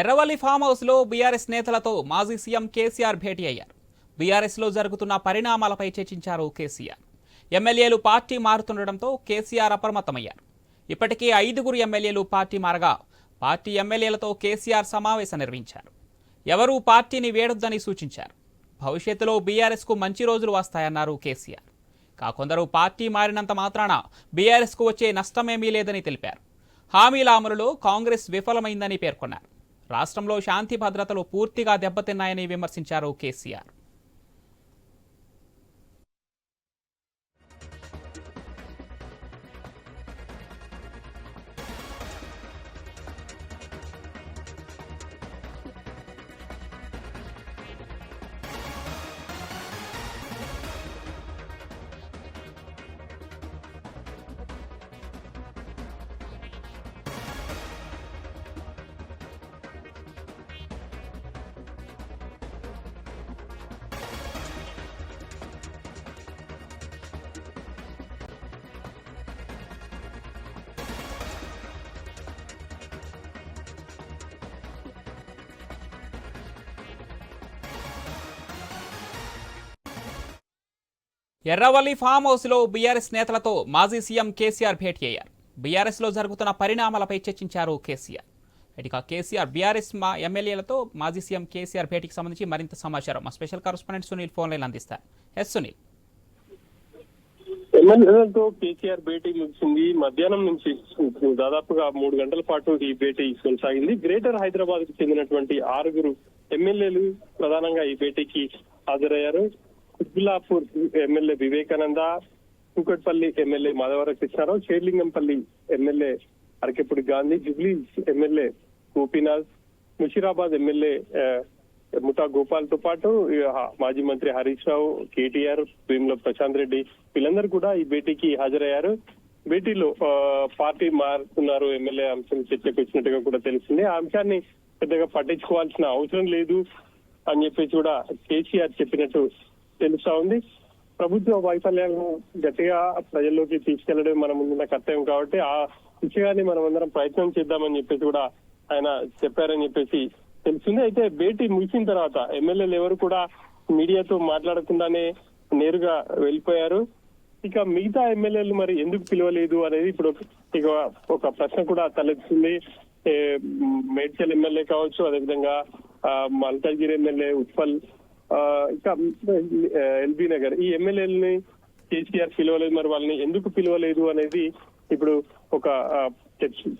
Erravalli farm హౌస్లో బీఆర్ఎస్ నేతలతో మాజీ సీఎం కేసీఆర్ భేటీ అయ్యారు. బీఆర్ఎస్లో జరుగుతున్న పరిణామాలపై చర్చించారు కేసీఆర్. ఎమ్మెల్యేలు పార్టీ మారుతుండటంతో కేసీఆర్ అప్రమత్తమయ్యారు. ఇప్పటికే ఐదుగురు ఎమ్మెల్యేలు పార్టీ మారగా పార్టీ ఎమ్మెల్యేలతో కేసీఆర్ సమావేశం నిర్వహించారు. ఎవరూ పార్టీని వేడొద్దని సూచించారు. భవిష్యత్తులో బీఆర్ఎస్కు మంచి రోజులు వస్తాయన్నారు కేసీఆర్. కాకొందరు పార్టీ మారినంత మాత్రాన బీఆర్ఎస్కు వచ్చే నష్టమేమీ లేదని తెలిపారు. హామీల అమలులో కాంగ్రెస్ విఫలమైందని పేర్కొన్నారు. రాష్ట్రంలో శాంతి భద్రతలు పూర్తిగా దెబ్బతిన్నాయని విమర్శించారు కేసీఆర్. ఎర్రవల్లి ఫామ్ హౌస్లో బీఆర్ఎస్ నేతలతో మాజీ సీఎం కేసీఆర్ భేటీ అయ్యారు. బీఆర్ఎస్లో జరుగుతున్న పరిణామాలపై చర్చించారు కేసీఆర్. ఇక కేసీఆర్ బీఆర్ఎస్ మా ఎమ్మెల్యేలతో మాజీ సీఎం కేసీఆర్ భేటీకి సంబంధించి మరింత సమాచారం. మా special correspondent Sunil phone line అందిస్తారు. ఎస్ సునీల్. ఎమ్మెల్యేలతో కేసీఆర్ భేటీ ముగిసింది. మధ్యాహ్నం నుంచి దాదాపుగా మూడు గంటల పాటు ఈ భేటీ కొనసాగింది. గ్రేటర్ హైదరాబాద్కు చెందినటువంటి ఆరుగురు ఎమ్మెల్యేలు ప్రధానంగా ఈ భేటీకి హాజరయ్యారు. Quthbullapur MLA Vivekananda Kukatpally MLA Madhavaram Krishnarao Serilingampally MLA Arekapudi Gandhi Jubilee MLA Gopinath Musheerabad MLA Muta గోపాల్తో పాటు మాజీ మంత్రి హరీష్ రావు కేటీఆర్ భీమ్ల ప్రశాంత్ రెడ్డి వీళ్ళందరూ కూడా ఈ భేటీకి హాజరయ్యారు. భేటీలో ఆ, పార్టీ మారుతున్నారు ఎమ్మెల్యే అంశం చర్చకు వచ్చినట్టుగా కూడా తెలిసింది. ఆ అంశాన్ని పెద్దగా పట్టించుకోవాల్సిన అవసరం లేదు అని చెప్పేసి కూడా కేసీఆర్ చెప్పినట్టు తెలుస్తా ఉంది. ప్రభుత్వ వైఫల్యాలను గట్టిగా ప్రజల్లోకి తీసుకెళ్ళడం మన ముందున్న కర్తవ్యం కాబట్టి ఆ విషయాన్ని మనం అందరం ప్రయత్నం చేద్దామని చెప్పేసి కూడా ఆయన చెప్పారని చెప్పేసి తెలుస్తుంది. అయితే భేటీ ముగిసిన తర్వాత ఎమ్మెల్యేలు ఎవరు కూడా మీడియాతో మాట్లాడకుండానే నేరుగా వెళ్ళిపోయారు. ఇక మిగతా ఎమ్మెల్యేలు మరి ఎందుకు పిలవలేదు అనేది ఇప్పుడు ఒక- ఇక ఒక ప్రశ్న కూడా తలెత్తుంది. మేడ్చల్ ఎమ్మెల్యే కావచ్చు అదేవిధంగా ఆ, మల్కాజ్గిరి ఎమ్మెల్యే ఉత్పల్ ఇంకా ఎల్బీ నగర్. ఈ ఎమ్మెల్యేలని కేసీఆర్ పిలవలేదు మరి వాళ్ళని ఎందుకు పిలవలేదు అనేది ఇప్పుడు ఒక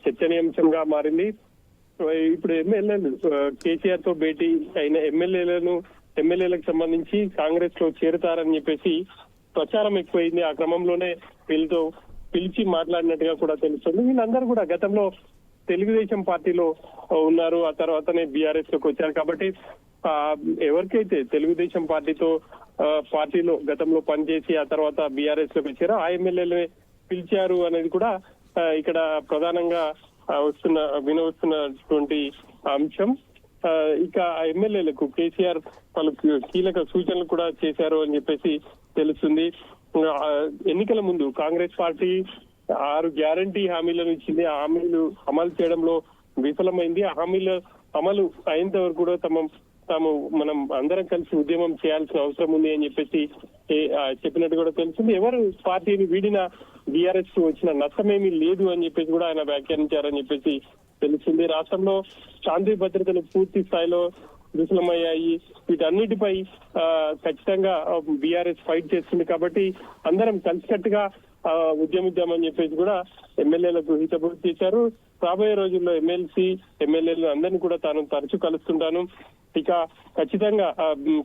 చర్చనీయాంశంగా మారింది. ఇప్పుడు ఎమ్మెల్యేలు కేసీఆర్తో భేటీ అయిన ఎమ్మెల్యేలను ఎమ్మెల్యేలకు సంబంధించి కాంగ్రెస్లో చేరుతారని చెప్పేసి ప్రచారం ఎక్కువైంది. ఆ క్రమంలోనే వీళ్ళతో పిలిచి మాట్లాడినట్టుగా కూడా తెలుస్తుంది. వీళ్ళందరూ కూడా గతంలో తెలుగుదేశం పార్టీలో ఉన్నారు. ఆ తర్వాతనే బీఆర్ఎస్లోకి వచ్చారు. కాబట్టి ఎవరికైతే తెలుగుదేశం పార్టీతో పార్టీలో గతంలో పనిచేసి ఆ తర్వాత బీఆర్ఎస్లోకి వచ్చారో ఆ ఎమ్మెల్యేలు పిలిచారు అనేది కూడా ఇక్కడ ప్రధానంగా వస్తున్న వినవస్తున్నటువంటి అంశం. ఆ, ఇక ఆ ఎమ్మెల్యేలకు కేసీఆర్ పలు కీలక సూచనలు కూడా చేశారు అని చెప్పేసి తెలుస్తుంది. ఎన్నికల ముందు కాంగ్రెస్ పార్టీ ఆరు గ్యారంటీ హామీలను ఇచ్చింది. ఆ హామీలు అమలు చేయడంలో విఫలమైంది. ఆ హామీలు అమలు అయినంత వరకు కూడా తమ తాము మనం అందరం కలిసి ఉద్యమం చేయాల్సిన అవసరం ఉంది అని చెప్పేసి చెప్పినట్టు కూడా తెలిసింది ఎవరు పార్టీని వీడిన బీఆర్ఎస్ వచ్చిన నష్టమేమీ లేదు అని చెప్పేసి కూడా ఆయన వ్యాఖ్యానించారని చెప్పేసి తెలిసింది రాష్ట్రంలో శాంతి భద్రతలు పూర్తి స్థాయిలో విఫలమయ్యాయి. వీటన్నిటిపై ఆ, ఖచ్చితంగా బీఆర్ఎస్ ఫైట్ చేస్తుంది కాబట్టి అందరం కలిసికట్టుగా ఆ, ఉద్యమిద్దామని చెప్పేసి కూడా ఎమ్మెల్యేలకు హితబోధ చేశారు. రాబోయే రోజుల్లో ఎమ్మెల్సీ ఎమ్మెల్యేలు అందరినీ కూడా తాను తరచూ కలుస్తుంటాను. ఇక ఖచ్చితంగా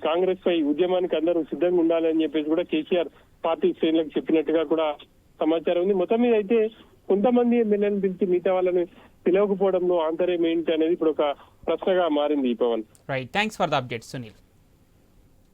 కాంగ్రెస్ పై ఉద్యమానికి అందరూ సిద్ధంగా ఉండాలని చెప్పేసి కూడా కేసీఆర్ పార్టీ శ్రేణులకు చెప్పినట్టుగా కూడా సమాచారం ఉంది. మొత్తం మీద అయితే కొంతమంది ఎమ్మెల్యేలను పిలిచి మిగతా వాళ్ళని పిలవకపోవడంలో ఆంతర్యం ఏంటి అనేది ఇప్పుడు ఒక ప్రశ్నగా మారింది ఈ Pawan. Right thanks for the update Sunil